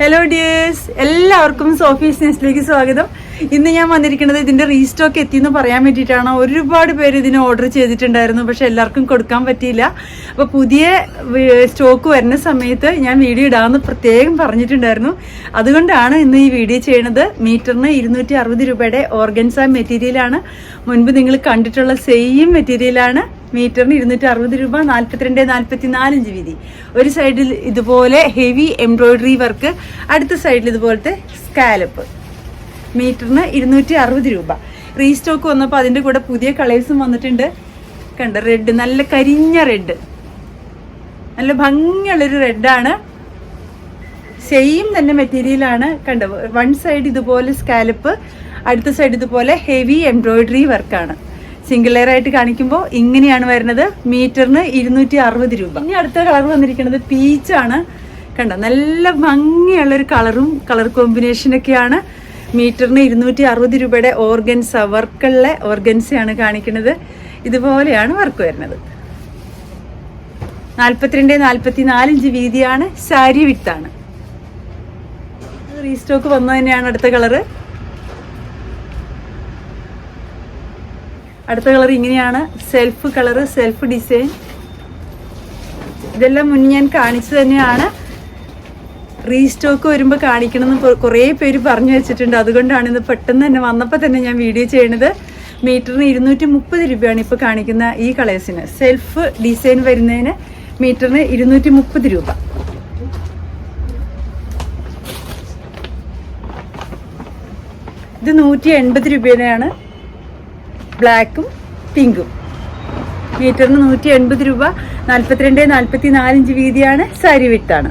Hello dears എല്ലാവർക്കും Sophie's നെസ്റ്റിലേക്ക് സ്വാഗതം. ഇന്ന് ഞാൻ വന്നിരിക്കുന്നത് ഇതിന്റെ റീസ്റ്റോക്ക് എത്തിയെന്ന് പറയാൻ വേണ്ടിയിട്ടാണ്. ഒരുപാട് പേര് ഇതിന് ഓർഡർ ചെയ്തിട്ടുണ്ടായിരുന്നു പക്ഷെ എല്ലാവർക്കും കൊടുക്കാൻ പറ്റിയില്ല. അപ്പോൾ പുതിയ സ്റ്റോക്ക് വരുന്ന സമയത്ത് ഞാൻ വീഡിയോ ഇടാമെന്ന് പ്രത്യേകം പറഞ്ഞിട്ടുണ്ടായിരുന്നു. അതുകൊണ്ടാണ് ഇന്ന് ഈ വീഡിയോ ചെയ്യണത്. മീറ്ററിന് ഇരുന്നൂറ്റി അറുപത് രൂപയുടെ ഓർഗൻസ മെറ്റീരിയലാണ്. മുൻപ് നിങ്ങൾ കണ്ടിട്ടുള്ള സെയിം മെറ്റീരിയലാണ്. മീറ്ററിന് ഇരുന്നൂറ്റി അറുപത് രൂപ നാൽപ്പത്തിരണ്ട് നാൽപ്പത്തി നാലഞ്ച് വീതി. ഒരു സൈഡിൽ ഇതുപോലെ ഹെവി എംബ്രോയിഡറി വർക്ക് അടുത്ത സൈഡിൽ ഇതുപോലത്തെ സ്കാലപ്പ്. മീറ്ററിന് ഇരുന്നൂറ്റി അറുപത് രൂപ. റീസ്റ്റോക്ക് വന്നപ്പോൾ അതിന്റെ കൂടെ പുതിയ കളേഴ്സും വന്നിട്ടുണ്ട്. കണ്ട റെഡ് നല്ല കരിഞ്ഞ റെഡ്. നല്ല ഭംഗിയുള്ളൊരു റെഡാണ്. സെയിം തന്നെ മെറ്റീരിയലാണ്. കണ്ടത് വൺ സൈഡ് ഇതുപോലെ സ്കാലപ്പ് അടുത്ത സൈഡ് ഇതുപോലെ ഹെവി എംബ്രോയിഡറി വർക്കാണ്. സിംഗിൾ ലെയർ ആയിട്ട് കാണിക്കുമ്പോൾ ഇങ്ങനെയാണ് വരുന്നത്. മീറ്ററിന് ഇരുന്നൂറ്റി അറുപത് രൂപ. ഇനി അടുത്ത കളർ വന്നിരിക്കുന്നത് പീച്ചാണ് കണ്ട? നല്ല ഭംഗിയുള്ളൊരു കളറും കളർ കോമ്പിനേഷനൊക്കെയാണ് മീറ്ററിന് ഇരുന്നൂറ്റി അറുപത് രൂപയുടെ ഓർഗൻസ വർക്കുള്ള ഓർഗൻസയാണ് കാണിക്കുന്നത്. ഇതുപോലെയാണ് വർക്ക് വരുന്നത്. നാൽപ്പത്തിരണ്ട് നാൽപ്പത്തി നാലിഞ്ച് വീതിയാണ് സാരി വിത്താണ് റീസ്റ്റോക്ക് വന്നു തന്നെയാണ് അടുത്ത കളറ്. അടുത്ത കളർ ഇങ്ങനെയാണ്. സെൽഫ് കളർ സെൽഫ് ഡിസൈൻ ഇതെല്ലാം മുന്നേ ഞാൻ കാണിച്ചു തന്നെയാണ്. റീസ്റ്റോക്ക് വരുമ്പോൾ കാണിക്കണമെന്ന് കുറേ പേര് പറഞ്ഞു വെച്ചിട്ടുണ്ട്. അതുകൊണ്ടാണ് ഇത് പെട്ടെന്ന് തന്നെ വന്നപ്പോൾ തന്നെ ഞാൻ വീഡിയോ ചെയ്യണത്. മീറ്ററിന് ഇരുന്നൂറ്റി മുപ്പത് രൂപയാണ് ഇപ്പോൾ കാണിക്കുന്ന ഈ കളേഴ്സിന്. സെൽഫ് ഡിസൈൻ വരുന്നതിന് മീറ്ററിന് ഇരുന്നൂറ്റി മുപ്പത് രൂപ. ഇത് നൂറ്റി എൺപത് രൂപയാണ് ബ്ലാക്കും പിങ്കും. മീറ്ററിന് നൂറ്റി എൺപത് രൂപ നാൽപ്പത്തിരണ്ട് നാൽപ്പത്തി നാലിഞ്ച് വീതിയാണ് സാരി വിട്ടാണ്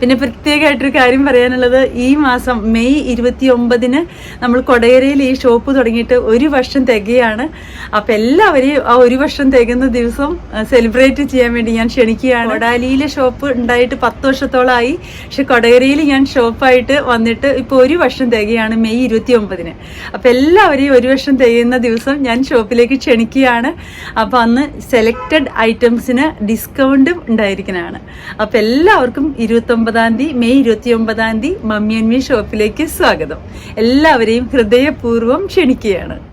പിന്നെ പ്രത്യേകമായിട്ടൊരു കാര്യം പറയാനുള്ളത് ഈ മാസം മെയ് ഇരുപത്തി ഒമ്പതിന് നമ്മൾ കൊടകരയിൽ ഈ ഷോപ്പ് തുടങ്ങിയിട്ട് ഒരു വർഷം തികയാണ്. അപ്പം എല്ലാവരെയും ആ ഒരു വർഷം തികയുന്ന ദിവസം സെലിബ്രേറ്റ് ചെയ്യാൻ വേണ്ടി ഞാൻ ക്ഷണിക്കുകയാണ്. കൊടാലിയിലെ ഷോപ്പ് ഉണ്ടായിട്ട് പത്ത് വർഷത്തോളമായി പക്ഷെ കൊടകരയിൽ ഞാൻ ഷോപ്പായിട്ട് വന്നിട്ട് ഇപ്പോൾ ഒരു വർഷം തികയാണ് മെയ് ഇരുപത്തി ഒമ്പതിന് അപ്പം എല്ലാവരെയും ഒരു വർഷം തികയുന്ന ദിവസം ഞാൻ ഷോപ്പിലേക്ക് ക്ഷണിക്കുകയാണ്. അപ്പം അന്ന് സെലക്റ്റഡ് ഐറ്റംസിന് ഡിസ്കൗണ്ടും ഉണ്ടായിരിക്കുന്നതാണ് അപ്പം എല്ലാവർക്കും ഇരുപത്തൊമ്പതാം തീയതി മെയ് ഇരുപത്തി ഒമ്പതാം തീയതി മമ്മി അൻമി ഷോപ്പിലേക്ക് സ്വാഗതം. എല്ലാവരെയും ഹൃദയപൂർവം ക്ഷണിക്കുകയാണ്.